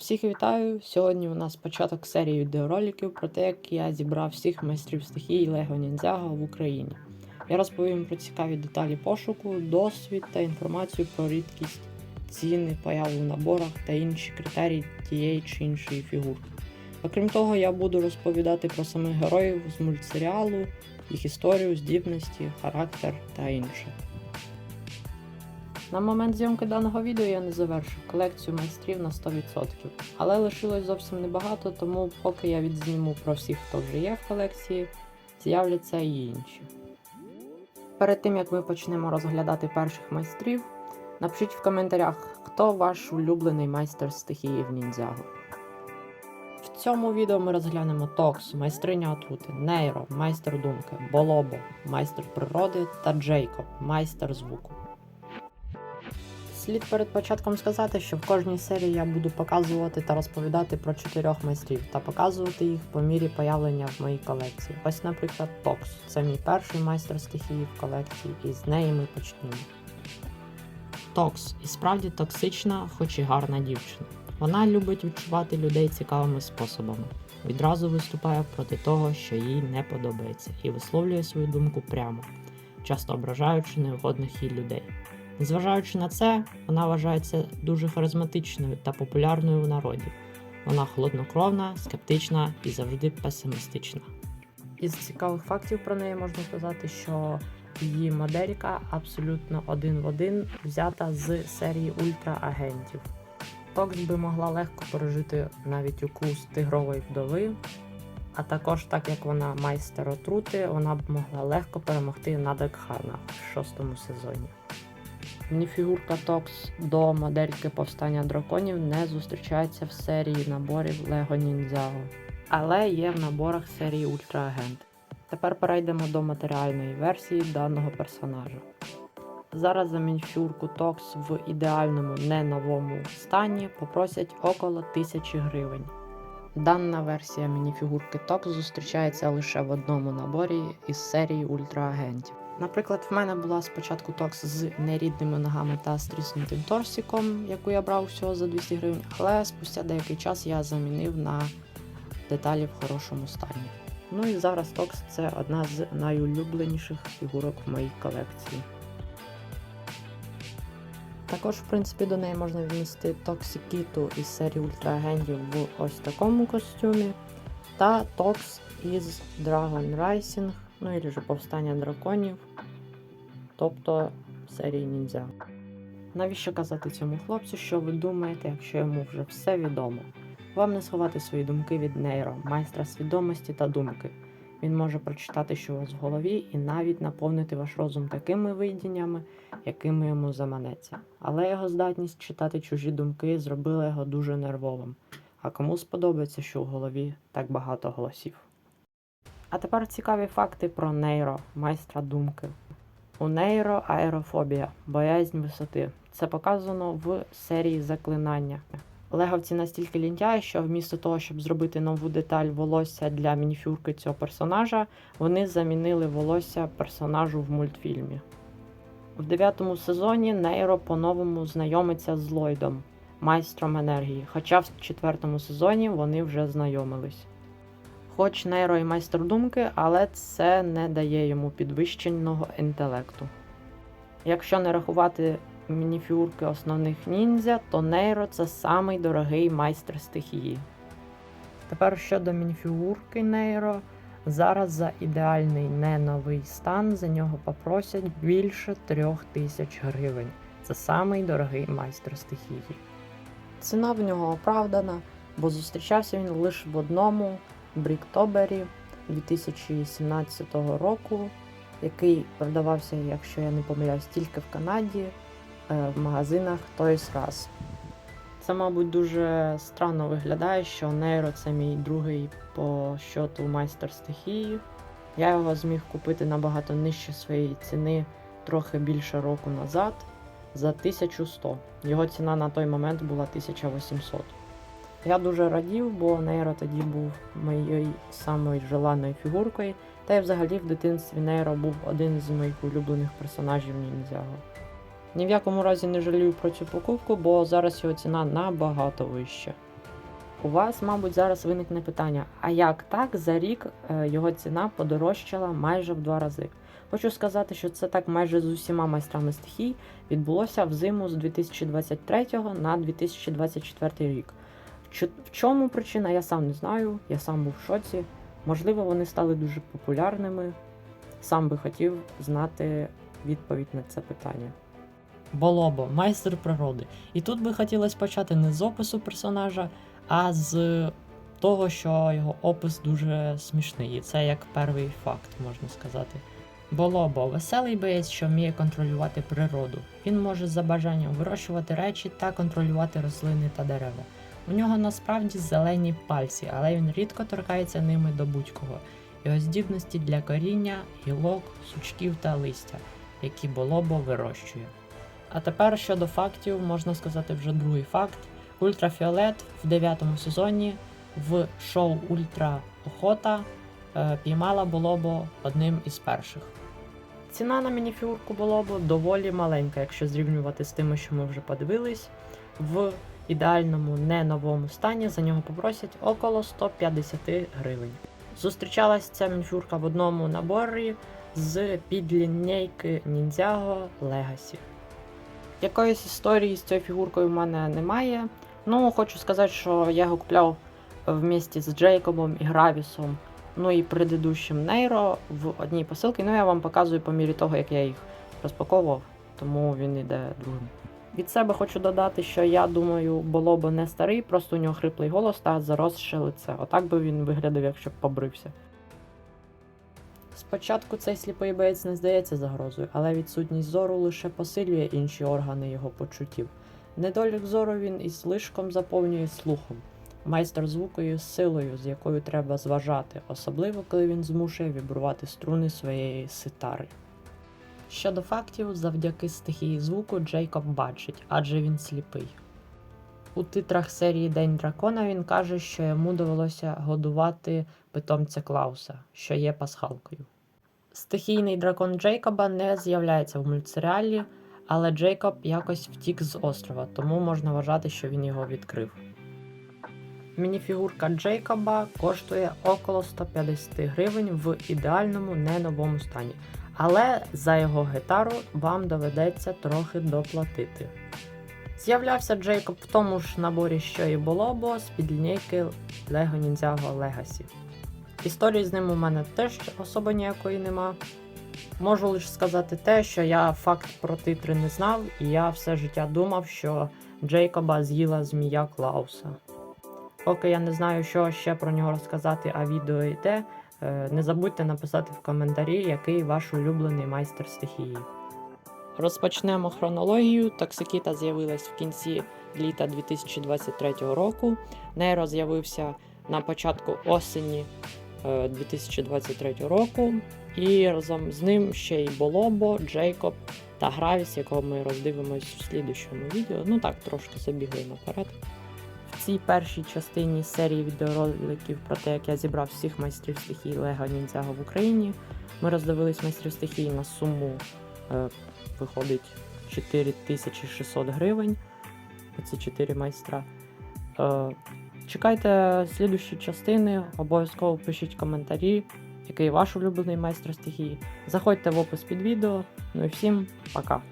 Всіх вітаю! Сьогодні у нас початок серії відеороликів про те, як я зібрав всіх майстрів стихії Лего Ніндзяго в Україні. Я розповім про цікаві деталі пошуку, досвід та інформацію про рідкість, ціни, появу в наборах та інші критерії тієї чи іншої фігурки. Окрім того, я буду розповідати про самих героїв з мультсеріалу, їх історію, здібності, характер та інше. На момент зйомки даного відео я не завершив колекцію майстрів на 100%, але лишилось зовсім небагато, тому поки я відзніму про всіх, хто вже є в колекції, з'являться і інші. Перед тим як ми почнемо розглядати перших майстрів, напишіть в коментарях, хто ваш улюблений майстер стихії в ніндзяго. В цьому відео ми розглянемо Токс, майстриня отрути, Нейро, майстер думки, Болобо, майстер природи та Джейкоб, майстер звуку. Слід перед початком сказати, що в кожній серії я буду показувати та розповідати про чотирьох майстрів та показувати їх по мірі появлення в моїй колекції. Ось, наприклад, Токс. Це мій перший майстер стихії в колекції, і з неї ми почнемо. Токс і справді токсична, хоч і гарна дівчина. Вона любить відчувати людей цікавими способами. Відразу виступає проти того, що їй не подобається, і висловлює свою думку прямо, часто ображаючи невгодних їй людей. Незважаючи на це, вона вважається дуже харизматичною та популярною в народі. Вона холоднокровна, скептична і завжди песимістична. Із цікавих фактів про неї можна сказати, що її моделька абсолютно один в один взята з серії ультра-агентів. Токс би могла легко пережити навіть укус тигрової вдови, а також, так як вона майстер отрути, вона б могла легко перемогти Надекхана в шостому сезоні. Мініфігурка Токс до модельки повстання драконів не зустрічається в серії наборів Lego Ninjago, але є в наборах серії Ультраагент. Тепер перейдемо до матеріальної версії даного персонажа. Зараз за мініфігурку Токс в ідеальному не новому стані попросять около 1000 гривень. Дана версія мініфігурки Токс зустрічається лише в одному наборі із серії Ультраагентів. Наприклад, в мене була спочатку токс з нерідними ногами та стріснутим торсиком, яку я брав всього за 200 гривень, але спустя деякий час я замінив на деталі в хорошому стані. Ну і зараз токс це одна з найулюбленіших фігурок в моїй колекції. Також, в принципі, до неї можна віднести Токсикіту із серії ультраагентів в ось такому костюмі, та Токс із Dragon Rising, ну і ж повстання драконів, тобто серії ніндзя. Навіщо казати цьому хлопцю, що ви думаєте, якщо йому вже все відомо? Вам не сховати свої думки від нейро, майстра свідомості та думки. Він може прочитати, що у вас в голові, і навіть наповнити ваш розум такими видіннями, якими йому заманеться. Але його здатність читати чужі думки зробила його дуже нервовим. А кому сподобається, що в голові так багато голосів. А тепер цікаві факти про нейро, майстра думки. У нейро аерофобія, боязнь висоти. Це показано в серії заклинання. Леговці настільки лінтяї, що вмісто того, щоб зробити нову деталь волосся для мініфюрки цього персонажа, вони замінили волосся персонажу в мультфільмі. В дев'ятому сезоні Нейро по-новому знайомиться з Ллойдом, майстром енергії, хоча в четвертому сезоні вони вже знайомились. Хоч Нейро і майстер думки, але це не дає йому підвищеного інтелекту. Якщо не рахувати мініфігурки основних ніндзя, то Нейро це самий дорогий майстер стихії. Тепер щодо мініфігурки Нейро, зараз за ідеальний не новий стан за нього попросять більше трьох тисяч гривень. Це самий дорогий майстер стихії. Ціна в нього оправдана, бо зустрічався він лише в одному Бріктобері 2017 року, який продавався, якщо я не помиляюсь, тільки в Канаді е, в магазинах Toys Us. Це, мабуть, дуже странно виглядає, що Нейро це мій другий по щоту майстер стихії. Я його зміг купити набагато нижче своєї ціни трохи більше року назад за 1100. Його ціна на той момент була 1800. Я дуже радів, бо Нейро тоді був моєю самою желаною фігуркою, та й взагалі в дитинстві Нейро був один з моїх улюблених персонажів ніндзяго. Ні в якому разі не жалію про цю покупку, бо зараз його ціна набагато вища. У вас, мабуть, зараз виникне питання: а як так за рік е, його ціна подорожчала майже в два рази? Хочу сказати, що це так майже з усіма майстрами стихій відбулося взиму з 2023 на 2024 рік. В чому причина, я сам не знаю, я сам був в шоці. Можливо, вони стали дуже популярними. Сам би хотів знати відповідь на це питання. Болобо, майстер природи. І тут би хотілося почати не з опису персонажа, а з того, що його опис дуже смішний. І це як перший факт, можна сказати. Болобо веселий боєць, що вміє контролювати природу. Він може за бажанням вирощувати речі та контролювати рослини та дерева. У нього насправді зелені пальці, але він рідко торкається ними до будь-кого. Його здібності для коріння, гілок, сучків та листя, які болобо вирощує. А тепер щодо фактів, можна сказати вже другий факт. Ультрафіолет в 9 сезоні в шоу Ультра Охота е, піймала Болобо одним із перших. Ціна на мініфігурку Болобо доволі маленька, якщо зрівнювати з тими, що ми вже подивились. В ідеальному не новому стані за нього попросять около 150 гривень. Зустрічалась ця мініфігурка в одному наборі з підлінійки Ninjago Legacy. Якоїсь історії з цією фігуркою в мене немає. Ну, хочу сказати, що я його купляв вместе з Джейкобом і Гравісом, ну і предыдущим Нейро в одній посилці. Ну, я вам показую по мірі того, як я їх розпаковував, тому він йде другим. Від себе хочу додати, що я думаю, Болобо не старий, просто у нього хриплий голос та заросше лице. Отак би він виглядав, якщо б побрився. Спочатку цей сліпий боєць не здається загрозою, але відсутність зору лише посилює інші органи його почуттів. Недолік зору він із слишком заповнює слухом, майстер звуку є силою, з якою треба зважати, особливо коли він змушує вібрувати струни своєї ситари. Щодо фактів, завдяки стихії звуку Джейкоб бачить, адже він сліпий. У титрах серії День дракона він каже, що йому довелося годувати питомця Клауса, що є пасхалкою. Стихійний дракон Джейкоба не з'являється в мультсеріалі, але Джейкоб якось втік з острова, тому можна вважати, що він його відкрив. Мініфігурка Джейкоба коштує около 150 гривень в ідеальному не новому стані. Але за його гітару вам доведеться трохи доплатити. З'являвся Джейкоб в тому ж наборі, що і Болобо з під лінійки Lego Ninjago Legacy. Історії з ним у мене теж особо ніякої нема. Можу лише сказати те, що я факт про титри не знав, і я все життя думав, що Джейкоба з'їла змія Клауса. Поки я не знаю, що ще про нього розказати, а відео йде, не забудьте написати в коментарі, який ваш улюблений майстер стихії. Розпочнемо хронологію. Токсикіта з'явилась в кінці літа 2023 року. Нейро з'явився на початку осені е, 2023 року. І разом з ним ще й Болобо, Джейкоб та Гравіс, якого ми роздивимось в слідущому відео. Ну так, трошки забігли наперед. В цій першій частині серії відеороликів про те, як я зібрав всіх майстрів стихій Лего Ніндзяго в Україні. Ми роздивились майстрів стихій на суму е, виходить 4600 гривень. Оці 4 майстра. Е, чекайте слідущі частини, обов'язково пишіть коментарі, який ваш улюблений майстер стихії. Заходьте в опис під відео. Ну і всім пока!